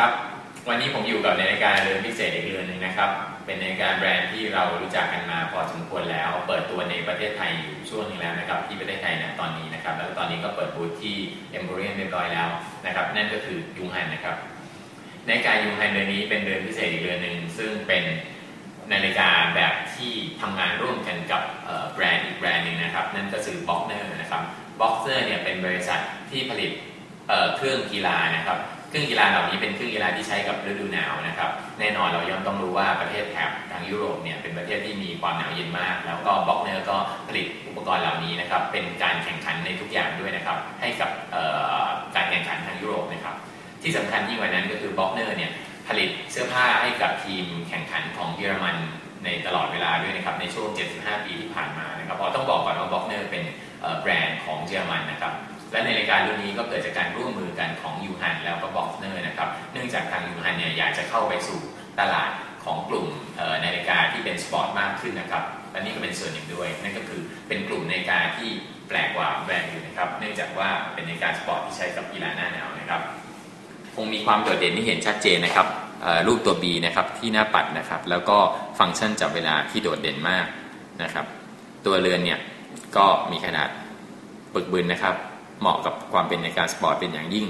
ครับ วันนี้ผมอยู่กับนาฬิกาเรือนพิเศษอีกเรือนหนึ่งนะครับ เป็นนาฬิกาแบรนด์ที่เรารู้จักกันมาพอสมควรแล้ว เปิดตัวในประเทศไทยอยู่ช่วงนึงแล้วนะครับ ที่ประเทศไทยนะตอนนี้นะครับ แล้วตอนนี้ก็เปิดบูธที่เอมโบเรียนเรียบร้อยแล้วนะครับ นั่นก็คือยุงฮันนะครับ นาฬิกายุงฮันเรือนนี้เป็นเรือนพิเศษอีกเรือนหนึ่งซึ่งเป็นนาฬิกาแบบที่ทำงานร่วมกันกับแบรนด์อีกแบรนด์หนึ่งนะครับ นั่นก็คือบ็อกเนอร์นะครับบ็อกเซอร์เนี่ยเป็นบริษัทที่ผลิตเครื่องกีฬานะครับ เครื่องกีฬาเหล่านี้เป็นเครื่องกีฬาที่ใช้กับฤดูหนาวนะครับ แน่นอนเราย่อมต้องรู้ว่าประเทศแถบทางยุโรปเนี่ยเป็นประเทศที่มีความหนาวเย็นมาก แล้วก็บ็อกเนอร์ก็ผลิตอุปกรณ์เหล่านี้นะครับเป็นการแข่งขันในทุกอย่างด้วยนะครับ ให้กับการแข่งขันทางยุโรปนะครับ ที่สำคัญยิ่งกว่านั้นก็คือบ็อกเนอร์เนี่ยผลิตเสื้อผ้าให้กับทีมแข่งขันของเยอรมันในตลอดเวลาด้วยนะครับในช่วง 75 ปีที่ผ่านมานะครับเพราะต้องบอกก่อนว่าบ็อกเนอร์เป็นแบรนด์ของเยอรมันนะครับและในรายการรุ่นนี้ก็เกิดจากการร่วมมือกันของยูฮันแล้วก็บ จากทางยูฮันเนี่ยอยากจะเข้าไปสู่ตลาดของกลุ่มนาฬิกาที่เป็นสปอร์ตมากขึ้นนะครับและนี่ก็เป็นส่วนหนึ่งด้วย นั่นก็คือเป็นกลุ่มนาฬิกาที่แปลกกว่าแบรนด์อื่นนะครับ เนื่องจากว่าเป็นนาฬิกาสปอร์ตที่ใช้กับกีฬาหน้าหนาวนะครับคงมีความโดดเด่นที่เห็นชัดเจนนะครับรูปตัว B นะครับที่หน้าปัดนะครับ แล้วก็ฟังก์ชันจับเวลาที่โดดเด่นมากนะครับ ตัวเรือนเนี่ยก็มีขนาดปึกบึนนะครับ เหมาะกับความเป็นในการสปอร์ตเป็นอย่างยิ่ง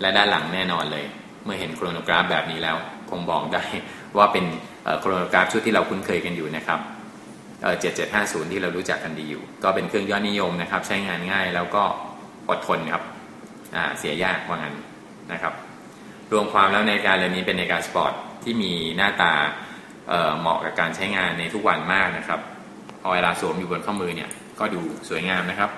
และด้านหลังแน่นอนเลย เมื่อเห็นโครโนกราฟแบบนี้แล้ว คงบอกได้ว่าเป็นโครโนกราฟชุดที่เราคุ้นเคยกันอยู่นะครับเอ่อ7750ที่เรารู้จักกันดีอยู่ ก็เป็นเครื่องยอดนิยมนะครับ ใช้งานง่ายแล้วก็อดทนครับเสียยากว่างั้นนะครับ รวมความแล้วในาฬิการเรือนนี้เป็นในาฬิการสปอร์ตที่มีหน้าตาเเหมาะกับการใช้งานในทุกวันมากนะครับพอเวลาสวมอยู่บนข้อมือเนี่ยก็ดูสวยงามนะครับ